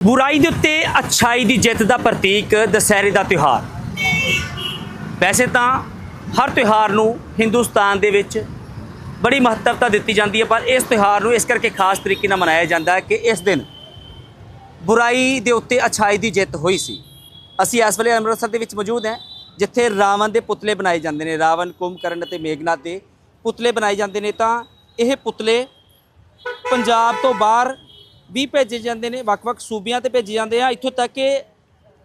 ਬੁਰਾਈ ਦੇ ਉੱਤੇ ਅਛਾਈ ਦੀ ਜਿੱਤ ਦਾ ਪ੍ਰਤੀਕ ਦੁਸਹਿਰੇ ਦਾ ਤਿਉਹਾਰ। ਵੈਸੇ ਤਾਂ ਹਰ ਤਿਉਹਾਰ ਨੂੰ ਹਿੰਦੁਸਤਾਨ ਦੇ ਵਿੱਚ ਬੜੀ ਮਹੱਤਵਤਾ ਦਿੱਤੀ ਜਾਂਦੀ ਹੈ, ਪਰ ਇਸ ਤਿਉਹਾਰ ਨੂੰ ਇਸ ਕਰਕੇ ਖਾਸ ਤਰੀਕੇ ਨਾਲ ਮਨਾਇਆ ਜਾਂਦਾ ਹੈ ਕਿ ਇਸ ਦਿਨ ਬੁਰਾਈ ਦੇ ਉੱਤੇ ਅਛਾਈ ਦੀ ਜਿੱਤ ਹੋਈ ਸੀ। ਅਸੀਂ ਇਸ ਵੇਲੇ ਅੰਮ੍ਰਿਤਸਰ ਦੇ ਵਿੱਚ ਮੌਜੂਦ ਹਾਂ, ਜਿੱਥੇ ਰਾਵਣ ਦੇ ਪੁਤਲੇ ਬਣਾਏ ਜਾਂਦੇ ਨੇ। ਰਾਵਣ, ਕੁੰਭਕਰਨ ਅਤੇ ਮੇਘਨਾਥ ਦੇ ਪੁਤਲੇ ਬਣਾਏ ਜਾਂਦੇ ਨੇ। ਤਾਂ ਇਹ ਪੁਤਲੇ ਪੰਜਾਬ ਤੋਂ ਬਾਹਰ ਵੀ ਭੇਜੇ ਜਾਂਦੇ ਨੇ, ਵੱਖ-ਵੱਖ ਸੂਬਿਆਂ ਤੇ ਭੇਜੇ ਜਾਂਦੇ ਆ। ਇੱਥੋਂ ਤੱਕ ਕਿ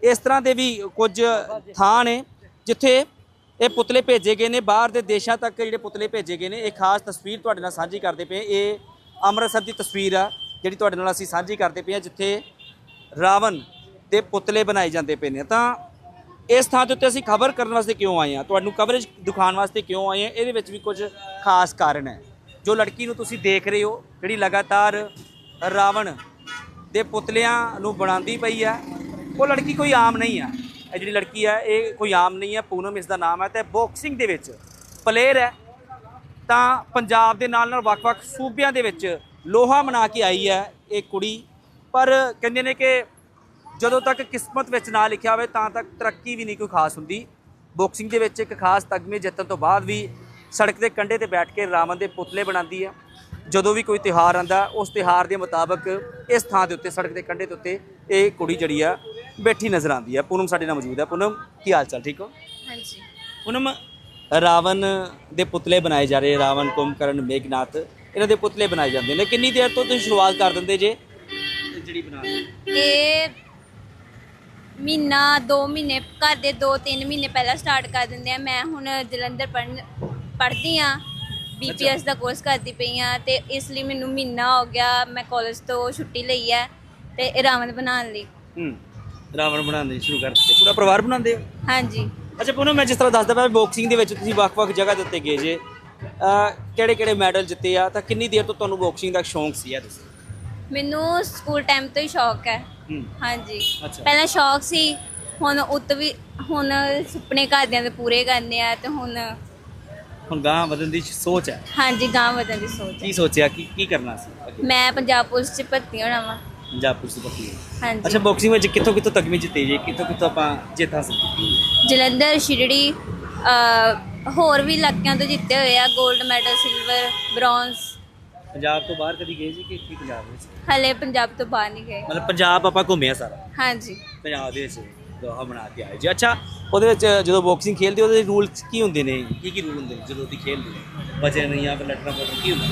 ਇਸ ਤਰ੍ਹਾਂ ਦੇ ਵੀ ਕੁਝ ਥਾਂ ਨੇ ਜਿੱਥੇ ਇਹ ਪੁਤਲੇ ਭੇਜੇ ਗਏ ਨੇ। ਬਾਹਰ ਦੇ ਦੇਸ਼ਾਂ ਤੱਕ ਜਿਹੜੇ ਪੁਤਲੇ ਭੇਜੇ ਗਏ ਨੇ, ਇਹ ਖਾਸ ਤਸਵੀਰ ਤੁਹਾਡੇ ਨਾਲ ਸਾਂਝੀ ਕਰਦੇ ਪਏ ਇਹ ਅੰਮ੍ਰਿਤਸਰ ਦੀ ਤਸਵੀਰ ਆ, ਜਿਹੜੀ ਤੁਹਾਡੇ ਨਾਲ ਅਸੀਂ ਸਾਂਝੀ ਕਰਦੇ ਪਏ ਆ ਜਿੱਥੇ ਰਾਵਣ ਦੇ ਪੁਤਲੇ ਬਣਾਏ ਜਾਂਦੇ ਪਏ ਨੇ। ਤਾਂ ਇਸ ਥਾਂ ਦੇ ਉੱਤੇ ਅਸੀਂ ਖਬਰ ਕਰਨ ਵਾਸਤੇ ਕਿਉਂ ਆਏ ਆ ਤੁਹਾਨੂੰ ਕਵਰੇਜ ਦਿਖਾਉਣ ਵਾਸਤੇ ਕਿਉਂ ਆਏ ਆ ਇਹਦੇ ਵਿੱਚ ਵੀ ਕੁਝ ਖਾਸ ਕਾਰਨ ਹੈ। ਜੋ ਲੜਕੀ ਨੂੰ ਤੁਸੀਂ ਦੇਖ ਰਹੇ ਹੋ, ਜਿਹੜੀ ਲਗਾਤਾਰ ਰਾਵਣ ਦੇ ਪੁਤਲਿਆਂ ਨੂੰ ਬਣਾਉਂਦੀ ਪਈ ਆ। ਉਹ ਲੜਕੀ ਕੋਈ ਆਮ ਨਹੀਂ ਆ। ਇਹ ਜਿਹੜੀ ਲੜਕੀ ਆ, ਇਹ ਕੋਈ ਆਮ ਨਹੀਂ ਆ। ਪੂਨਮ ਇਸ ਦਾ ਨਾਮ ਹੈ ਤੇ ਬਾਕਸਿੰਗ ਦੇ ਵਿੱਚ ਪਲੇਅਰ ਹੈ। ਤਾਂ ਪੰਜਾਬ ਦੇ ਨਾਲ ਨਾਲ ਵੱਖ-ਵੱਖ ਸੂਬਿਆਂ ਦੇ ਵਿੱਚ ਲੋਹਾ ਮਨਾ ਕੇ ਆਈ ਹੈ ਇਹ ਕੁੜੀ। ਪਰ ਕਹਿੰਦੇ ਨੇ ਕਿ ਜਦੋਂ ਤੱਕ ਕਿਸਮਤ ਵਿੱਚ ਨਾ ਲਿਖਿਆ ਹੋਵੇ, ਤਾਂ ਤੱਕ ਤਰੱਕੀ ਵੀ ਨਹੀਂ ਕੋਈ ਖਾਸ ਹੁੰਦੀ। ਬਾਕਸਿੰਗ ਦੇ ਵਿੱਚ ਇੱਕ ਖਾਸ ਤਗਮੇ ਜਿੱਤਣ ਤੋਂ ਬਾਅਦ ਵੀ ਸੜਕ ਦੇ ਕੰਢੇ ਤੇ ਬੈਠ ਕੇ ਰਾਵਣ ਦੇ ਪੁਤਲੇ ਬਣਾਉਂਦੀ ਹੈ। ਜਦੋਂ ਵੀ ਕੋਈ ਤਿਹਾਰ ਆਂਦਾ ਉਸ ਤਿਹਾਰ ਦੇ ਮੁਤਾਬਕ ਇਸ ਥਾਂ ਦੇ ਉੱਤੇ ਸੜਕ ਦੇ ਕੰਢੇ ਦੇ ਉੱਤੇ ਇਹ ਕੁੜੀ ਜਿਹੜੀ ਆ ਬੈਠੀ ਨਜ਼ਰ ਆਉਂਦੀ ਹੈ ਪੂਨਮ ਸਾਡੇ ਨਾਲ ਮੌਜੂਦ ਹੈ ਪੂਨਮ ਕੀ ਹਾਲ ਚਾਲ? ਠੀਕ ਹੋ? ਹਾਂਜੀ। ਪੂਨਮ ਰਾਵਣ ਦੇ ਪੁਤਲੇ ਬਣਾਏ ਜਾ ਰਹੇ ਰਾਵਣ ਕੁੰਭਕਰਨ ਮੇਘਨਾਥ। ਇਹਨਾਂ ਦੇ ਪੁਤਲੇ ਬਣਾਏ ਜਾਂਦੇ ਨੇ। ਕਿੰਨੀ ਦੇਰ ਤੋਂ ਤੁਸੀਂ ਸ਼ੁਰੂਆਤ ਕਰ ਦਿੰਦੇ ਜੇ? ਜਿਹੜੀ ਬਣਾ ਇਹ ਮਹੀਨਾ 2 ਮਹੀਨੇ ਘਰ ਦੇ 2-3 ਮਹੀਨੇ ਪਹਿਲਾਂ ਸਟਾਰਟ ਕਰ ਦਿੰਦੇ ਆ। ਮੈਂ ਹੁਣ ਜਲੰਧਰ ਪੜ੍ਹਨ ਪੜ੍ਹਦੀ ਆ ਬੀਪੀਐਸ ਦਾ ਕੋਰਸ ਕਰਦੀ ਪਈ ਆ ਤੇ ਇਸ ਲਈ ਮੈਨੂੰ ਮਹੀਨਾ ਹੋ ਗਿਆ ਮੈਂ ਕਾਲਜ ਤੋਂ ਛੁੱਟੀ ਲਈ ਹੈ ਤੇ ਇਹ ਰਾਵਣ ਬਣਾਉਣ ਲਈ। ਹੂੰ ਰਾਵਣ ਬਣਾਉਂਦੇ ਸ਼ੁਰੂ ਕਰ ਦਿੱਤੇ ਪੂਰਾ ਪਰਿਵਾਰ ਬਣਾਉਂਦੇ ਹੋ? ਹਾਂਜੀ। ਅੱਛਾ ਪੂਨਮ ਮੈਂ ਜਿਸ ਤਰ੍ਹਾਂ ਦੱਸਦਾ ਪਿਆ ਬਾਕਸਿੰਗ ਦੇ ਵਿੱਚ ਤੁਸੀਂ ਵੱਖ-ਵੱਖ ਜਗ੍ਹਾ ਦੇ ਉੱਤੇ ਗਏ ਜੇ। ਕਿਹੜੇ ਕਿਹੜੇ ਮੈਡਲ ਜਿੱਤੇ ਆ? ਤਾਂ ਕਿੰਨੀ ਦੇਰ ਤੋਂ ਤੁਹਾਨੂੰ ਬਾਕਸਿੰਗ ਦਾ ਸ਼ੌਂਕ ਸੀ ਆ ਤੁਸੀਂ ਮੈਨੂੰ ਸਕੂਲ ਟਾਈਮ ਤੋਂ ਹੀ ਸ਼ੌਕ ਹੈ। ਹੂੰ। ਹਾਂਜੀ। ਅੱਛਾ। ਪਹਿਲਾਂ ਸ਼ੌਕ ਸੀ ਹੁਣ ਉਤ ਵੀ ਹੁਣ ਸੁਪਨੇ ਘਰਦਿਆਂ ਦੇ ਪੂਰੇ ਕਰਨੇ ਆ ਤੇ ਹੁਣ ਹੁਣ ਗਾਂ ਵਧਣ ਦੀ ਸੋਚ ਹੈ? ਹਾਂਜੀ ਗਾਂ ਵਧਣ ਦੀ ਸੋਚ ਹੈ। ਕੀ ਸੋਚਿਆ? ਕੀ ਕੀ ਕਰਨਾ ਸੀ? ਅੱਗੇ? ਮੈਂ ਪੰਜਾਬ ਪੁਲਿਸ ਚ ਭਰਤੀ ਹੋਣਾ ਵਾ। ਪੰਜਾਬ ਪੁਲਿਸ ਭਰਤੀ ਹੋਈ। ਹਾਂਜੀ। ਅੱਛਾ ਬਾਕਸਿੰਗ ਵਿੱਚ ਕਿੱਥੋਂ ਕਿੱਥੋਂ ਤਗਮੇ ਜਿੱਤੇ ਜੇ? ਕਿੱਥੋਂ ਕਿੱਥੋਂ ਆਪਾਂ ਜਿੱਤ ਹਾਸਲ ਕੀਤੀ ਜਲੰਧਰ ਸ਼ਿਰੜੀ ਅਹ, ਹੋਰ ਵੀ ਇਲਾਕਿਆਂ ਤੋਂ ਜਿੱਤੇ ਹੋਏ ਆ। 골ਡ ਮੈਡਲ ਸਿਲਵਰ ਬ੍ਰੌਂਜ਼ ਪੰਜਾਬ ਤੋਂ ਬਾਹਰ ਕਦੀ ਗਏ ਜੀ ਕਿ ਹੀ ਪੰਜਾਬ ਵਿੱਚ? ਹਲੇ ਪੰਜਾਬ ਤੋਂ ਬਾਹਰ ਨਹੀਂ ਗਏ। ਮਤਲਬ ਪੰਜਾਬ ਆਪਾਂ ਘੁੰਮਿਆ ਸਾਰਾ? ਹਾਂਜੀ। ਪੰਜਾਬ ਦੇ ਵਿੱਚ। ਦੋਹਾ ਬਣਾ ਕੇ ਆਏ ਜੀ। ਅੱਛਾ ਉਹਦੇ ਵਿੱਚ ਜਦੋਂ ਬਾਕਸਿੰਗ ਖੇਲਦੇ ਉਹਦੇ ਰੂਲਸ ਕੀ ਹੁੰਦੇ ਨੇ? ਕੀ ਕੀ ਰੂਲ ਹੁੰਦੇ ਨੇ ਜਦੋਂ ਤੁਸੀਂ ਖੇਲਦੇ ਹੋ? ਬਚੇ ਨਹੀਂ ਜਾਂ ਫਿਰ ਲਟਣਾ ਪਟਣਾ ਕੀ ਹੁੰਦਾ?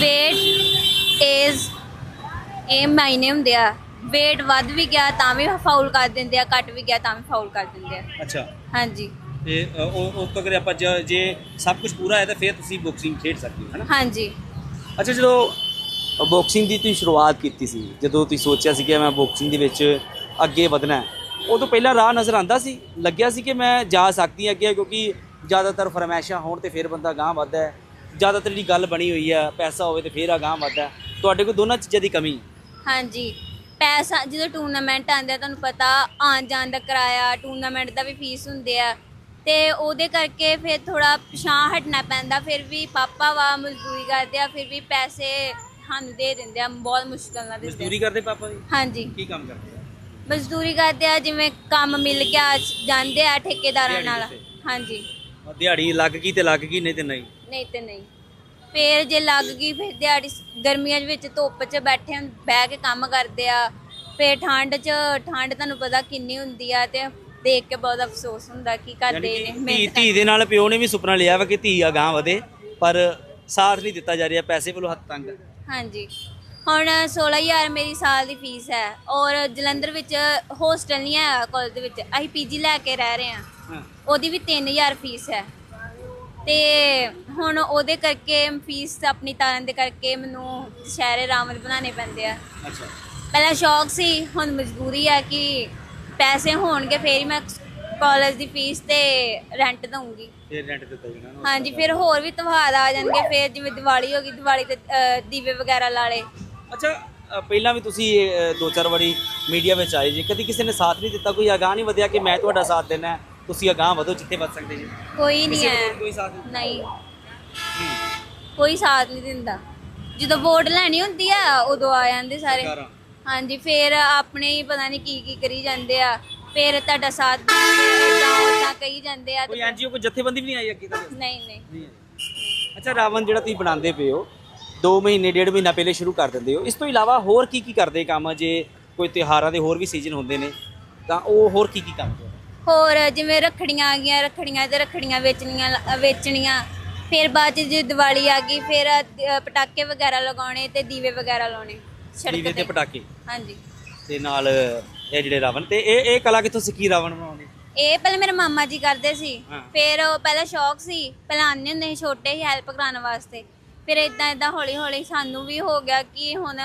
weight ਏਜ ਇਹ ਮਾਇਨੇ ਹੁੰਦੇ ਆ। weight ਵੱਧ ਵੀ ਗਿਆ ਤਾਂ ਵੀ ਫਾਉਲ ਕਰ ਦਿੰਦੇ ਆ ਘਟ ਵੀ ਗਿਆ ਤਾਂ ਵੀ ਫਾਉਲ ਕਰ ਦਿੰਦੇ ਆ। ਅੱਛਾ। ਹਾਂਜੀ। ਤੇ ਉਹ ਉਹ ਤੋਂ ਅਗਰ ਆਪਾਂ ਜ- ਸਭ ਕੁਝ ਪੂਰਾ ਹੈ ਤਾਂ ਫਿਰ ਤੁਸੀਂ ਬਾਕਸਿੰਗ ਖੇਡ ਸਕਦੇ ਹੋ ਹਾਂਜੀ। ਅੱਛਾ ਜਦੋਂ ਬਾਕਸਿੰਗ ਦੀ ਤੁਸੀਂ ਸ਼ੁਰੂਆਤ ਕੀਤੀ ਸੀ ਜਦੋਂ ਤੁਸੀਂ ਸੋਚਿਆ ਸੀ ਕਿ ਮੈਂ ਬਾਕਸਿੰਗ ਦੇ ਵਿੱਚ ਅੱਗੇ ਵਧਣਾ ਹੈ ਉਦੋਂ ਪਹਿਲਾਂ ਰਾਹ ਨਜ਼ਰ ਆਂਦਾ ਸੀ ਲੱਗਿਆ ਸੀ ਕਿ ਮੈਂ ਜਾ ਸਕਦੀ ਹਾਂ ਅੱਗੇ ਕਿਉਂਕਿ ਜ਼ਿਆਦਾਤਰ ਫਰਮੈਸ਼ਾਂ ਹੋਣ ਤੇ ਫਿਰ ਬੰਦਾ ਗਾਂਹ ਵੱਧਦਾ ਹੈ। ਜ਼ਿਆਦਾਤਰ ਜਿਹੜੀ ਗੱਲ ਬਣੀ ਹੋਈ ਹੈ ਪੈਸਾ ਹੋਵੇ ਤੇ ਫਿਰ ਆ ਗਾਂਹ ਵੱਧਦਾ। ਤੁਹਾਡੇ ਕੋਲ ਦੋਨਾਂ ਚੀਜ਼ਾਂ ਦੀ ਕਮੀ? ਹਾਂਜੀ ਪੈਸਾ ਜਦੋਂ ਟੂਰਨਾਮੈਂਟ ਆਉਂਦੇ ਆ ਤੁਹਾਨੂੰ ਪਤਾ ਆਉਣ ਜਾਣ ਦਾ ਕਿਰਾਇਆ ਟੂਰਨਾਮੈਂਟ ਦਾ ਵੀ ਫੀਸ ਹੁੰਦੇ ਆ। ਤੇ ਉਹਦੇ ਕਰਕੇ ਫਿਰ ਥੋੜਾ ਪਿਛਾਂ ਹਟਣਾ ਪੈਂਦਾ ਫਿਰ ਵੀ ਪਾਪਾ ਵਾ ਮਜ਼ਦੂਰੀ ਕਰਦੇ ਆ ਫਿਰ ਵੀ ਪੈਸੇ ਸਾਨੂੰ ਦੇ ਦਿੰਦੇ ਆ ਬਹੁਤ ਮੁਸ਼ਕਲ ਨਾਲ ਦਿੰਦੇ ਮਜ਼ਦੂਰੀ ਆ ਕਰਦੇ ਪਾਪਾ ਜੀ? ਹਾਂਜੀ। ਕੀ ਕੰਮ ਕਰਦੇ? ਮਜ਼ਦੂਰੀ ਕਰਦੇ ਆ ਜਿਵੇਂ ਕੰਮ ਮਿਲ ਗਿਆ ਜਾਂਦੇ ਆ ਠੇਕੇਦਾਰਾਂ ਨਾਲ। ਹਾਂਜੀ। ਦਿਹਾੜੀ ਲੱਗ ਗਈ ਤੇ ਲੱਗ ਗਈ ਨਹੀਂ ਤੇ ਨਹੀਂ? ਨਹੀਂ ਤੇ ਨਹੀਂ। ਫੇਰ ਜੇ ਲੱਗ ਗਈ ਫਿਰ ਦਿਹਾੜੀ ਗਰਮੀਆਂ ਦੇ ਵਿੱਚ ਧੁੱਪ 'ਚ ਬੈਠੇ ਹੁੰ- ਬਹਿ ਕੇ ਕੰਮ ਕਰਦੇ ਆ। ਫੇਰ ਠੰਡ 'ਚ ਠੰਡ ਤੁਹਾਨੂੰ ਪਤਾ ਕਿੰਨੀ ਹੁੰਦੀ ਆ ਤੇ ਦੇਖ ਕੇ ਬਹੁਤ ਅਫਸੋਸ ਹੁੰਦਾ ਕੀ ਕਰਦੇ ਨੇ ਧੀ ਮਿਹਨਤ ਧੀ ਦੇ ਨਾਲ ਪਿਓ ਨੇ ਵੀ ਸੁਪਨਾ ਲਿਆ ਵਾ ਕਿ ਧੀ ਆ ਗਾਂ ਵਧੇ ਪਰ ਸਾਥ ਨਹੀਂ ਦਿੱਤਾ ਜਾ ਰਿਹਾ ਪੈਸੇ ਵੱਲੋਂ ਹੱਥ ਤੰਗ। ਹਾਂਜੀ। ਹੁਣ 16000 ਮੇਰੀ ਸਾਲ ਦੀ ਫੀਸ ਹੈ ਔਰ ਜਲੰਧਰ ਵਿੱਚ ਹੋਸਟਲ ਨਹੀਂ ਹੈ ਕਾਲਜ ਦੇ ਵਿੱਚ ਅਸੀਂ ਪੀਜੀ ਲੈ ਕੇ ਰਹਿ ਰਹੇ ਹਾਂ। ਹਾਂ। ਉਹਦੀ ਵੀ 3000 ਫੀਸ ਹੈ। ਤੇ ਹੁਣ ਉਹਦੇ ਕਰਕੇ ਫੀਸ ਆਪਣੀ ਤਾਰਨ ਦੇ ਕਰਕੇ ਮੈਨੂੰ ਸ਼ਹਿਰੇ ਰਾਮਲ ਬਣਾਉਣੇ ਪੈਂਦੇ ਆ। ਅੱਛਾ। ਪਹਿਲਾਂ ਸ਼ੌਕ ਸੀ ਹੁਣ ਮਜਬੂਰੀ ਆ ਕਿ ਪੈਸੇ ਹੋਣਗੇ ਫੇਰ ਹੀ ਮੈਂ ਕਾਲਜ ਦੀ ਫੀਸ ਤੇ ਰੈਂਟ ਦਊਂਗੀ। ਫਿਰ ਰੈਂਟ ਦਿੱਤਾ ਜਾਣਾ। ਹਾਂਜੀ ਫਿਰ ਹੋਰ ਵੀ ਤਿਉਹਾਰ ਆ ਜਾਣਗੇ ਫਿਰ ਜਿਵੇਂ ਦੀਵਾਲੀ ਹੋ ਗਈ ਦੀਵਾਲੀ ਤੇ ਦੀਵੇ ਵਗੈਰਾ ਲਾ ਲਏ। ਅੱਛਾ ਅ, ਪਹਿਲਾਂ ਵੀ ਤੁਸੀਂ ਅ, ਦੋ ਚਾਰ ਵਾਰੀ ਮੀਡੀਆ ਵਿੱਚ ਆਏ ਜੀ। ਕਦੀ ਕਿਸੇ ਨੇ ਸਾਥ ਨਹੀਂ ਦਿੱਤਾ? ਕੋਈ ਅਗਾਹ ਨਹੀਂ ਵਧਿਆ ਕਿ ਮੈਂ ਤੁਹਾਡਾ ਸਾਥ ਦੇਣਾ ਹੈ, ਤੁਸੀਂ ਅਗਾਹ ਵਧੋ ਜਿੱਥੇ ਵੱਧ ਸਕਦੇ ਜੀ। ਕੋਈ ਨਹੀਂ ਕਿਸੇ ਹੈ। ਕੋਈ ਸਾਥ ਨਹੀਂ। ਨਹੀਂ। ਕੋਈ ਸਾਥ ਨਹੀਂ ਦਿੰਦਾ। ਜਦੋਂ ਵੋਟ ਲੈਣੀ ਹੁੰਦੀ ਆ ਉਦੋਂ ਆ ਜਾਂਦੇ ਸਾਰੇ। ਸਰਕਾਰਾਂ। ਹਾਂਜੀ ਫਿਰ ਆਪਣੇ ਹੀ ਪਤਾ ਨਹੀਂ ਕੀ ਕੀ ਕਰੀ ਜਾਂਦੇ ਆ। ਫਿਰ ਤੁਹਾਡਾ ਸਾਥ ਇਦਾਂ ਉਦਾਂ ਕਹੀ ਜਾਂਦੇ ਆ। ਤੇ ਕੋਈ ਐਨਜੀਓ ਕੋਈ ਜਥੇਬੰਦੀ ਵੀ ਨਹੀਂ ਆਈ ਅੱਗੇ ਤੱਕ? ਨਹੀਂ ਨਹੀਂ। ਨਹੀਂ ਆਈ। ਅੱਛਾ ਰਾਵਣ ਜਿਹੜਾ ਤੁਸੀਂ ਬਣਾਉਂਦੇ ਪਏ ਹੋ 2 ਮਹੀਨੇ ਡੇਢ ਮਹੀਨਾ ਪਹਿਲੇ ਸ਼ੁਰੂ ਕਰ ਦਿੰਦੇ ਹੋ। ਇਸ ਤੋਂ ਇਲਾਵਾ ਹੋਰ ਕੀ ਕੀ ਕਰਦੇ ਕੰਮ? ਜੇ ਕੋਈ ਤਿਉਹਾਰਾਂ ਦੇ ਹੋਰ ਵੀ ਸੀਜ਼ਨ ਹੁੰਦੇ ਨੇ ਤਾਂ ਉਹ ਹੋਰ ਕੀ ਕੀ ਕਰਦੇ ਹੋ? ਹੋਰ ਜਿਵੇਂ ਰੱਖੜੀਆਂ ਆ ਗਈਆਂ ਰੱਖੜੀਆਂ ਤੇ ਰੱਖੜੀਆਂ ਵੇਚਣੀਆਂ ਲ- ਵੇਚਣੀਆਂ। ਫਿਰ ਬਾਅਦ ਚ ਜੇ ਦੀਵਾਲੀ ਆ ਗਈ ਫਿਰ ਅ, ਪਟਾਕੇ ਵਗੈਰਾ ਲਗਾਉਣੇ ਤੇ ਦੀਵੇ ਵਗੈਰਾ ਲਾਉਣੇ ਦੀਵੇ ਤੇ ਪਟਾਕੇ? ਹਾਂਜੀ। ਤੇ ਨਾਲ ਇਹ ਜਿਹੜੇ ਰਾਵਣ ਤੇ ਇਹ ਇਹ ਕਲਾ ਕਿੱਥੋਂ ਸਿੱਖੀ ਰਾਵਣ ਬਣਾਉਣ? ਇਹ ਪਹਿਲੇ ਮੇਰੇ ਮਾਮਾ ਜੀ ਕਰਦੇ ਸੀ। ਹਾਂ। ਫਿਰ ਉਹ ਪਹਿਲਾਂ ਸ਼ੌਕ ਸੀ ਪਹਿਲਾਂ ਆਉਂਦੇ ਹੁੰਦੇ ਸੀ ਛੋਟੇ ਹੀ ਹੈਲਪ ਕਰਾਉਣ ਵਾਸਤੇ। ਫਿਰ ਇਦਾਂ ਇਦਾਂ ਹੌਲੀ ਹੌਲੀ ਸਾਨੂੰ ਵੀ ਹੋ ਗਿਆ ਕਿ ਹੁਣ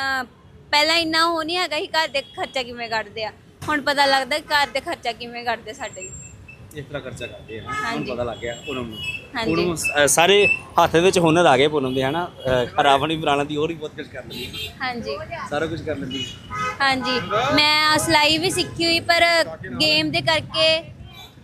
ਪਹਿਲਾਂ ਇੰਨਾ ਉਹ ਨਹੀਂ ਹੈਗਾ ਸੀ ਘਰ ਦੇ ਖਰਚਾ ਕਿਵੇਂ ਕੱਢਦੇ ਆ ਹੁਣ ਪਤਾ ਲੱਗਦਾ ਕਿ ਘਰ ਦੇ ਖਰਚਾ ਕਿਵੇਂ ਕੱਢਦੇ ਸਾਡੇ ਇਸ ਤਰ੍ਹਾਂ ਖਰਚਾ ਕਰਦੇ ਆ ਹੁਣ ਹਾਂਜੀ। ਪਤਾ ਲੱਗ ਗਿਆ ਪੂਨਮ ਨੂੰ ਹਾਂਜੀ। ਪੂਨਮ ਅ, ਸਾਰੇ ਹੱਥ ਵਿੱਚ ਹੁਨਰ ਆ ਗਏ ਪੂਨਮ ਦੇ ਹਨਾ ਅ, ਰਾਵਣ ਵੀ ਬਣਾ ਦੀ ਹੋਰ ਵੀ ਬਹੁਤ ਕੁਝ ਕਰ ਲੈਂਦੀ ਹੈ। ਹਾਂਜੀ ਸਾਰਾ ਕੁਝ ਕਰ ਲੈਂਦੀ ਹੈ। ਹਾਂਜੀ ਮੈਂ ਸਿਲਾਈ ਵੀ ਸਿੱਖੀ ਹੋਈ ਪਰ ਗੇਮ ਦੇ ਕਰਕੇ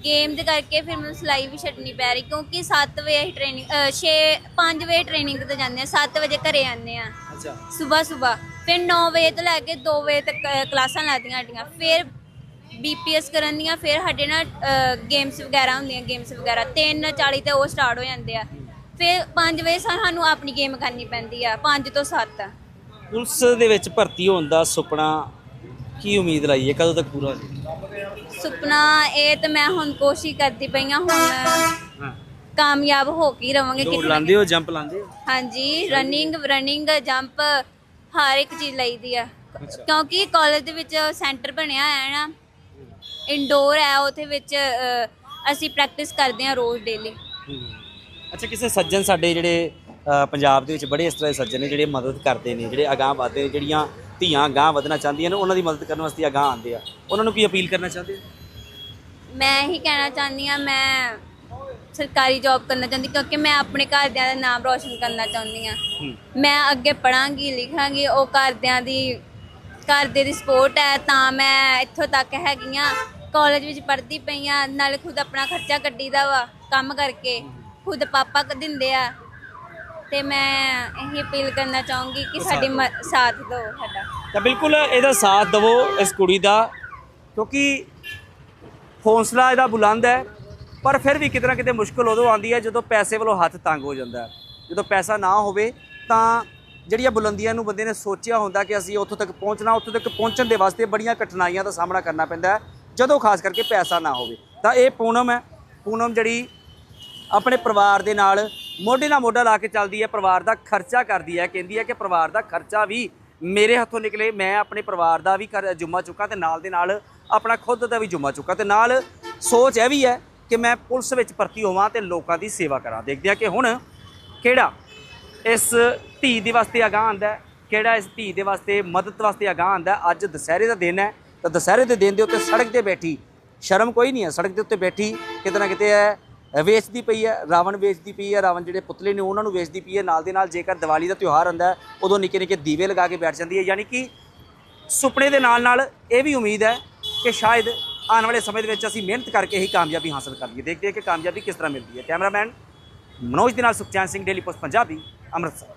ਗੇਮ ਦੇ ਕਰਕੇ ਫਿਰ ਮੈਨੂੰ ਸਿਲਾਈ ਵੀ ਛੱਡਣੀ ਪੈ ਰਹੀ ਕਿਉਂਕਿ 7 ਵਜੇ ਅਸੀਂ ਟ੍ਰੇਨਿੰਗ 6 5 ਵਜੇ ਟ੍ਰੇਨਿੰਗ ਤੇ ਜਾਂਦੇ ਆ 7 ਵਜੇ ਘਰੇ ਆਉਂਦੇ ਆ ਅੱਛਾ। ਸਵੇਰ ਸਵੇਰ। ਫਿਰ 9 ਵਜੇ ਤੋਂ ਲੈ ਕੇ 2 ਵਜੇ ਤੱਕ ਅ, ਕਲਾਸਾਂ ਲੱਗਦੀਆਂ ਸਾਡੀਆਂ। ਫਿਰ ਬੀਪੀਐਸ ਕਰਨ ਦੀਆਂ ਫਿਰ ਸਾਡੇ ਨਾਲ ਗੇਮਸ ਵਗੈਰਾ ਹੁੰਦੀਆਂ ਗੇਮਸ ਵਗੈਰਾ। 3:40 ਤੇ ਉਹ ਸਟਾਰਟ ਹੋ ਜਾਂਦੇ ਆ। ਫਿਰ 5 ਵਜੇ ਸਾਨੂੰ ਆਪਣੀ ਗੇਮ ਕਰਨੀ ਪੈਂਦੀ ਆ 5 ਤੋਂ 7 ਪੁਲਿਸ ਦੇ ਵਿੱਚ ਭਰਤੀ ਹੋਣ ਦਾ ਸੁਪਨਾ ਕੀ ਉਮੀਦ ਲਾਈ ਹੈ ਕਦੋਂ ਤੱਕ ਪੂਰਾ ਹੋ ਜਾਏ ਸੁਪਨਾ ਇਹ ਤੇ ਮੈਂ ਹੁਣ ਕੋਸ਼ਿਸ਼ ਕਰਦੀ ਪਈ ਹਾਂ ਹੁਣ ਹਾਂ। ਕਾਮਯਾਬ ਹੋ ਕੇ ਹੀ ਰਵਾਂਗੇ। ਦੌੜ ਨਾ ਲਾਉਂਦੇ ਹੋ ਜੰਪ ਲਾਉਂਦੇ ਹੋ। ਹਾਂਜੀ ਰਨਿੰਗ ਰਨਿੰਗ ਜੰਪ ਹਰ ਇੱਕ ਚੀਜ਼ ਲਈਦੀ ਆ। ਅੱਛਾ। ਕਿਉਂਕਿ ਕਾਲਜ ਦੇ ਵਿੱਚ ਸੈਂਟਰ ਬਣਿਆ ਹੈ ਨਾ ਇੰਡੋਰ ਹੈ ਉਹਦੇ ਵਿੱਚ ਅ, ਅਸੀਂ ਪ੍ਰੈਕਟਿਸ ਕਰਦੇ ਹਾਂ ਰੋਜ਼ ਡੇਲੀ ਅੱਛਾ ਕਿਸੇ ਸੱਜਣ ਸਾਡੇ ਜਿਹੜੇ ਅ, ਪੰਜਾਬ ਦੇ ਵਿੱਚ ਬੜੇ ਇਸ ਤਰ੍ਹਾਂ ਦੇ ਸੱਜਣ ਨੇ ਜਿਹੜੇ ਮਦਦ ਕਰਦੇ ਨੇ ਜਿਹੜੇ ਅਗਾਹ ਵਧਦੇ ਨੇ ਜਿਹੜੀਆਂ ਧੀਆਂ ਅਗਾਹ ਵਧਣਾ ਚਾਹੁੰਦੀਆਂ ਨੇ ਉਹਨਾਂ ਦੀ ਮਦਦ ਕਰਨ ਵਾਸਤੇ ਅਗਾਹ ਆਉਂਦੇ ਆ। ਉਹਨਾਂ ਨੂੰ ਕੀ ਅਪੀਲ ਕਰਨਾ ਚਾਹੁੰਦੇ ਹੋ? ਮੈਂ ਇਹੀ ਕਹਿਣਾ ਚਾਹੁੰਦੀ ਹਾਂ ਮੈਂ ਸਰਕਾਰੀ ਜੌਬ ਕਰਨਾ ਚਾਹੁੰਦੀ ਕਿਉਂਕਿ ਮੈਂ ਆਪਣੇ ਘਰਦਿਆਂ ਦਾ ਨਾਮ ਰੋਸ਼ਨ ਕਰਨਾ ਚਾਹੁੰਦੀ ਹੂੰ। ਮੈਂ ਅੱਗੇ ਪੜਾਂਗੀ ਲਿਖਾਂਗੀ ਉਹ ਘਰਦਿਆਂ ਦੀ ਘਰਦੇ ਦੀ ਸਪੋਰਟ ਹੈ ਤਾਂ ਮੈਂ ਇੱਥੋਂ ਤੱਕ ਹੈਗੀ ਆ ਕਾਲਜ ਵਿੱਚ ਪੜ੍ਹਦੀ ਪਈ ਆ ਨਾਲੇ ਖੁਦ ਆਪਣਾ ਖਰਚਾ ਕੱਢੀਦਾ ਵਾ ਕੰਮ ਕਰਕੇ ਖੁਦ ਪਾਪਾ ਕ ਦਿੰਦੇ ਆ। ਤੇ ਮੈਂ ਇਹੀ ਅਪੀਲ ਕਰਨਾ ਚਾਹੂੰਗੀ ਕਿ ਸਾਡੀ ਮ- ਸਾਥ ਦਿਓ ਸਾਡਾ। ਤਾਂ ਬਿਲਕੁਲ ਇਹਦਾ ਸਾਥ ਦਵੋ ਇਸ ਕੁੜੀ ਦਾ ਕਿਉਂਕਿ ਹੌਸਲਾ ਇਹਦਾ ਬੁਲੰਦ ਹੈ ਪਰ ਫਿਰ ਵੀ ਕਿਤੇ ਨਾ ਕਿਤੇ ਮੁਸ਼ਕਲ ਉਦੋਂ ਆਉਂਦੀ ਹੈ ਜਦੋਂ ਪੈਸੇ ਵੱਲੋਂ ਹੱਥ ਤੰਗ ਹੋ ਜਾਂਦਾ ਹੈ। ਜਦੋਂ ਪੈਸਾ ਨਾ ਹੋਵੇ ਤਾਂ ਜਿਹੜੀਆਂ ਬੁਲੰਦੀਆਂ ਨੂੰ ਬੰਦੇ ਨੇ ਸੋਚਿਆ ਹੁੰਦਾ ਕਿ ਅਸੀਂ ਉੱਥੋਂ ਤੱਕ ਪਹੁੰਚਣਾ ਉੱਥੋਂ ਤੱਕ ਪਹੁੰਚਣ ਦੇ ਵਾਸਤੇ ਬੜੀਆਂ ਕਠਿਨਾਈਆਂ ਦਾ ਸਾਹਮਣਾ ਕਰਨਾ ਪੈਂਦਾ ਹੈ ਜਦੋਂ ਖਾਸ ਕਰਕੇ ਪੈਸਾ ਨਾ ਹੋਵੇ। ਤਾਂ ਇਹ ਪੂਨਮ ਹੈ। ਪੂਨਮ ਜਿਹੜੀ ਆਪਣੇ ਪਰਿਵਾਰ ਦੇ ਨਾਲ ਮੋਢੇ ਨਾਲ ਮੋਢਾ ਲਾ ਕੇ ਚੱਲਦੀ ਹੈ, ਪਰਿਵਾਰ ਦਾ ਖਰਚਾ ਕਰਦੀ ਹੈ, ਕਹਿੰਦੀ ਹੈ ਕਿ ਪਰਿਵਾਰ ਦਾ ਖਰਚਾ ਵੀ ਮੇਰੇ ਹੱਥੋਂ ਨਿਕਲੇ, ਮੈਂ ਆਪਣੇ ਪਰਿਵਾਰ ਦਾ ਵੀ ਕਰ ਜੁਮਾ ਚੁੱਕਾ ਤੇ ਨਾਲ ਦੇ ਨਾਲ ਆਪਣਾ ਖੁਦ ਦਾ ਵੀ ਜੁਮਾ ਚੁੱਕਾ ਤੇ ਨਾਲ ਸੋਚ ਇਹ ਵੀ ਹੈ ਕਿ ਮੈਂ ਪੁਲਿਸ ਵਿੱਚ ਭਰਤੀ ਹੋਵਾਂ ਤੇ ਲੋਕਾਂ ਦੀ ਸੇਵਾ ਕਰਾਂ। ਦੇਖਦੇ ਆ ਕਿ ਹੁਣ ਕਿਹੜਾ ਇਸ ਧੀ ਦੇ ਵਾਸਤੇ ਅਗਾਹ ਆਂਦਾ ਕਿਹੜਾ ਇਸ ਧੀ ਦੇ ਵਾਸਤੇ ਮਦਦ ਵਾਸਤੇ ਅਗਾਹ ਆਂਦਾ ਅੱਜ ਦੁਸਹਿਰੇ ਦਾ ਦਿਨ ਹੈ, ਤਾਂ ਦੁਸਹਿਰੇ ਦੇ ਦਿਨ ਦੇ ਉੱਤੇ ਸੜਕ ਤੇ ਬੈਠੀ, ਸ਼ਰਮ ਕੋਈ ਨਹੀਂ ਹੈ, ਸੜਕ ਦੇ ਉੱਤੇ ਬੈਠੀ, ਕਿਤੇ ਨਾ ਕਿਤੇ ਹੈ ਵੇਚਦੀ ਪਈ ਹੈ, ਰਾਵਣ ਵੇਚਦੀ ਪਈ ਹੈ, ਰਾਵਣ ਜਿਹੜੇ ਪੁਤਲੇ ਨੇ ਉਹਨਾਂ ਨੂੰ ਵੇਚਦੀ ਪਈ ਹੈ। ਨਾਲ ਦੇ ਨਾਲ ਜੇਕਰ ਦੀਵਾਲੀ ਦਾ ਤਿਉਹਾਰ ਆਉਂਦਾ ਉਦੋਂ ਨਿੱਕੇ ਨਿੱਕੇ ਦੀਵੇ ਲਗਾ ਕੇ ਬੈਠ ਜਾਂਦੀ ਹੈ। ਯਾਨੀ ਕਿ ਸੁਪਨੇ ਦੇ ਨਾਲ ਨਾਲ ਇਹ ਵੀ ਉਮੀਦ ਹੈ ਕਿ ਸ਼ਾਇਦ ਆਉਣ ਵਾਲੇ ਸਮੇਂ ਦੇ ਵਿੱਚ ਅਸੀਂ ਮਿਹਨਤ ਕਰਕੇ ਹੀ ਕਾਮਯਾਬੀ ਹਾਸਲ ਕਰ ਲਈਏ। ਦੇਖਦੇ ਹਾਂ ਕਿ ਕਾਮਯਾਬੀ ਕਿਸ ਤਰ੍ਹਾਂ ਮਿਲਦੀ ਹੈ। ਕੈਮਰਾਮੈਨ ਮਨੋਜ ਦੇ ਨਾਲ ਸੁਖਚੈਨ ਸਿੰਘ, ਡੇਲੀ ਪੋਸਟ ਪੰਜਾਬੀ, ਅੰਮ੍ਰਿਤਸਰ।